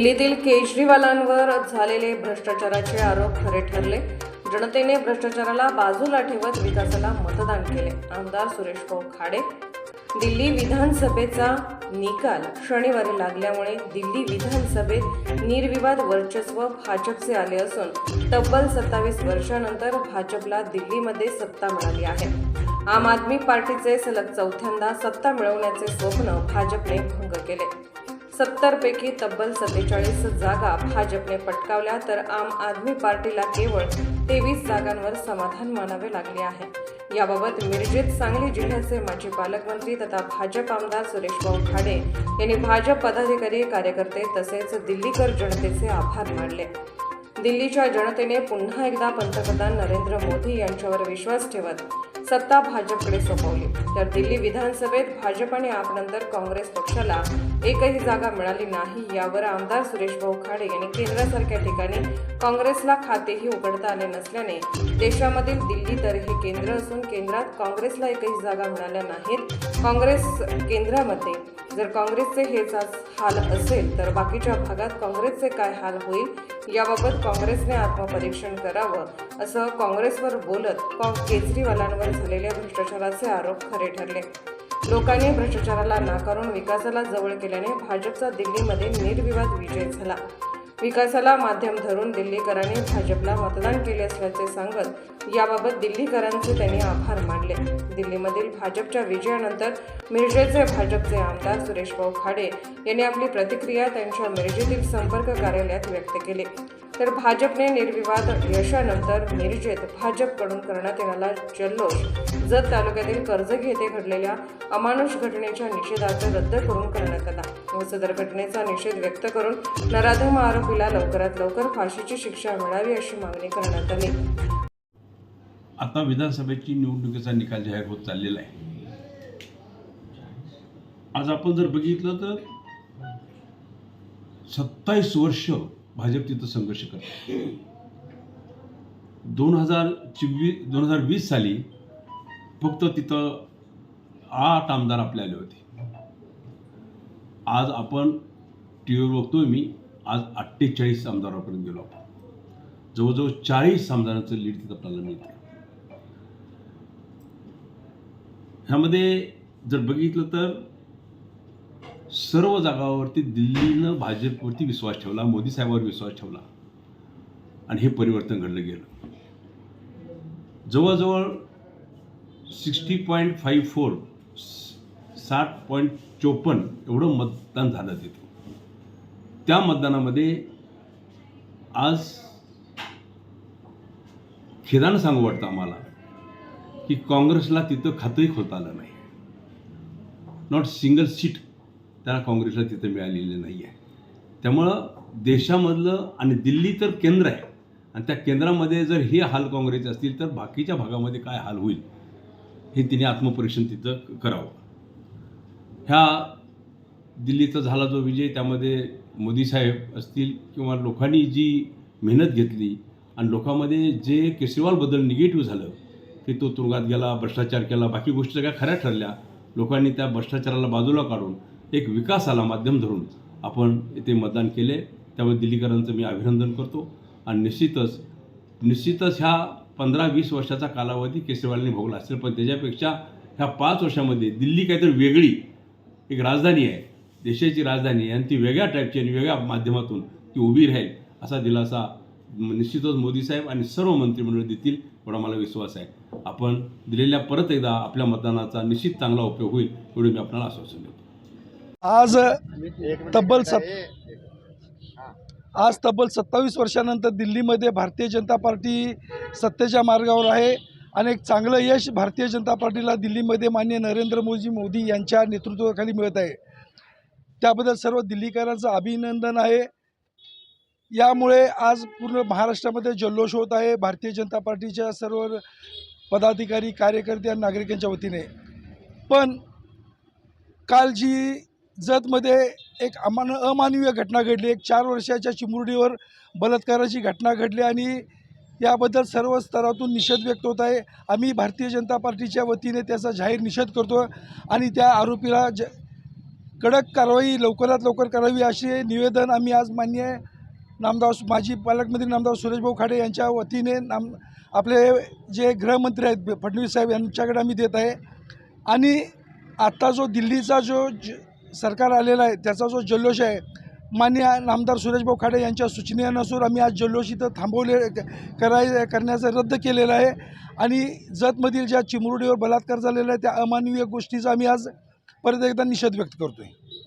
दिल्लीतील केजरीवालांवर झालेले भ्रष्टाचाराचे आरोप खरे ठरले. जनतेने भ्रष्टाचाराला बाजूला ठेवत विकासाला मतदान केले. आमदार सुरेश भाऊ खाडे. दिल्ली विधानसभेचा निकाल शनिवारी लागल्यामुळे दिल्ली विधानसभेत निर्विवाद वर्चस्व भाजपचे आले असून तब्बल सत्तावीस वर्षानंतर भाजपला दिल्लीमध्ये सत्ता मिळाली आहे. आम आदमी पार्टीचे सलग चौथ्यांदा सत्ता मिळवण्याचे स्वप्न भाजपने भंग केले. सत्तरपैकी तब्बल सत्तेचाळीस जागा भाजपने पटकावल्या तर आम आदमी पार्टीला केवळ तेवीस जागांवर समाधान मानावे लागले आहे. याबाबत मिरजेत सांगली जिल्ह्याचे माजी पालकमंत्री तथा भाजप आमदार सुरेशभाऊ खाडे यांनी भाजप पदाधिकारी कार्यकर्ते तसेच दिल्लीकर जनतेचे आभार मानले. दिल्लीच्या जनतेने पुन्हा एकदा पंतप्रधान नरेंद्र मोदी यांच्यावर विश्वास ठेवत सत्ता भाजपकडे सोपवली. तर दिल्ली विधानसभेत भाजप आणि आपनंतर काँग्रेस पक्षाला एकही जागा मिळाली नाही यावर आमदार सुरेश भाऊ खाडे यांनी केंद्रासारख्या ठिकाणी काँग्रेसला खातेही उघडता आले नसल्याने देशामधील दिल्ली तर हे केंद्र असून केंद्रात काँग्रेसला एकही जागा मिळाल्या नाहीत. काँग्रेस केंद्रामध्ये जर काँग्रेसचे हेच आज हाल असेल तर बाकीच्या भागात काँग्रेसचे काय हाल होईल? याबाबत काँग्रेसने आत्मपरीक्षण करावं असं काँग्रेसवर बोलत काँ केजरीवालांवर झालेल्या भ्रष्टाचाराचे आरोप खरे ठरले. लोकांनी भ्रष्टाचाराला नाकारून विकासाला जवळ केल्याने भाजपचा दिल्लीमध्ये निर्विवाद विजय झाला. विकासाला माध्यम धरून दिल्लीकरांनी भाजपला मतदान केले असल्याचे सांगत याबाबत दिल्लीकरांचे त्यांनी आभार मानले. दिल्लीमधील भाजपच्या विजयानंतर मिरजेचे भाजपचे आमदार सुरेश भाऊ खाडे यांनी आपली प्रतिक्रिया त्यांच्या मिरजेतील संपर्क कार्यालयात व्यक्त केली. तर भाजपने निर्विवाद यशानंतर मिरजेत भाजपकडून करण्यात येणारा जल्लोष जत तालुक्यातील कर्ज घेते घडलेल्या अमानुष घटनेच्या निषेधार्थ रद्द करून करण्यात आला. व सदर घटनेचा निषेध व्यक्त करून नराधम आरोपीला लवकरात लवकर फाशीची शिक्षा मिळावी अशी मागणी करण्यात आली. आता विधानसभेची निवडणुकीचा निकाल जाहीर होत चाललेला आहे. आज आपण जर बघितलं तर सत्तावीस वर्ष भाजप तिथं संघर्ष करते दोन हजार चोवीस दोन हजार वीस साली फक्त तिथं आठ आमदार आपले आले होते. आज आपण टी व्हीवर बघतोय मी आज अठ्ठेचाळीस आमदारापर्यंत गेलो आपण. जवळजवळ चाळीस आमदारांचं लीड तिथं आपल्याला मिळतं ह्यामध्ये जर बघितलं तर सर्व जागावरती दिल्लीनं भाजपवरती विश्वास ठेवला मोदी साहेबांवर विश्वास ठेवला आणि हे परिवर्तन घडलं गेलं. जवळजवळ सिक्स्टी पॉईंट फाईव्ह फोर साठ पॉईंट चोपन्न एवढं मतदान झालं तिथे. त्या मतदानामध्ये आज खेदानं सांगू वाटतं आम्हाला की काँग्रेसला तिथं खातंही खोता आलं नाही. नॉट सिंगल सीट त्याला काँग्रेसला तिथं मिळालेलं नाही आहे त्यामुळं देशामधलं आणि दिल्ली तर केंद्र आहे. आणि त्या केंद्रामध्ये जर हे हाल काँग्रेसचे असतील तर बाकीच्या भागामध्ये काय हाल होईल हे तिने आत्मपरीक्षण तिथं करावं. ह्या दिल्लीचा झाला जो विजय त्यामध्ये मोदी साहेब असतील किंवा लोकांनी जी मेहनत घेतली आणि लोकांमध्ये जे केजरीवालबद्दल निगेटिव्ह झालं की तो तुरुंगात गेला भ्रष्टाचार केला बाकी गोष्टी सगळ्या खऱ्या ठरल्या लोकांनी त्या भ्रष्टाचाराला बाजूला काढून एक विकासाला माध्यम धरून आपण इथे मतदान केले. त्यामुळे दिल्लीकरांचं मी अभिनंदन करतो आणि निश्चितच निश्चितच ह्या पंधरा वीस वर्षाचा कालावधी केजरीवालने भोगला असेल पण त्याच्यापेक्षा ह्या पाच वर्षामध्ये दिल्ली काहीतरी वेगळी एक राजधानी आहे देशाची राजधानी आहे आणि ती वेगळ्या टाईपची आणि वेगळ्या माध्यमातून ती उभी राहील असा दिलासा निश्चितच मोदी साहेब आणि सर्व मंत्रिमंडळ देतील एवढा मला विश्वास आहे. आपण दिलेल्या परत एकदा आपल्या मतदानाचा निश्चित चांगला उपयोग होईल एवढं मी आपल्याला आश्वासन देतो. आज तब्बल सत आज तब्बल सत्तावीस वर्षानंतर दिल्लीमध्ये भारतीय जनता पार्टी सत्तेच्या मार्गावर आहे. आणि एक चांगलं यश भारतीय जनता पार्टीला दिल्लीमध्ये मान्य नरेंद्र मोदी मोदी यांच्या नेतृत्वाखाली मिळत आहे. त्याबद्दल सर्व दिल्लीकरांचं अभिनंदन आहे. यामुळे आज पूर्ण महाराष्ट्रामध्ये जल्लोष होत आहे. भारतीय जनता पार्टीच्या सर्व पदाधिकारी कार्यकर्ते आणि नागरिकांच्या वतीने. पण काल जी जतमध्ये एक अमान अमानवीय घटना घडली एक चार वर्षाच्या चिमुरडीवर बलात्काराची घटना घडली आणि याबद्दल सर्व स्तरातून निषेध व्यक्त होत आहे. आम्ही भारतीय जनता पार्टीच्या वतीने त्याचा जाहीर निषेध करतो आणि त्या आरोपीला ज कडक कारवाई लवकरात लवकर करावी असे निवेदन आम्ही आज मान्य नामदार माजी पालकमंत्री नामदार सुरेशभाऊ खाडे यांच्या वतीने नाम आपले जे गृहमंत्री आहेत फडणवीस साहेब यांच्याकडे आम्ही देत आहे. आणि आत्ता जो दिल्लीचा जो ज सरकार आलेला आहे त्याचा जो जल्लोष आहे मान्य नामदार सुरेशभाऊ खाडे यांच्या सूचनेनुसार आम्ही आज जल्लोष इथं थांबवले कराय करण्याचं रद्द केलेलं आहे. आणि जतमधील ज्या चिमुरडीवर बलात्कार झालेला आहे त्या अमानवीय गोष्टीचा आम्ही आज परत एकदा निषेध व्यक्त करतो आहे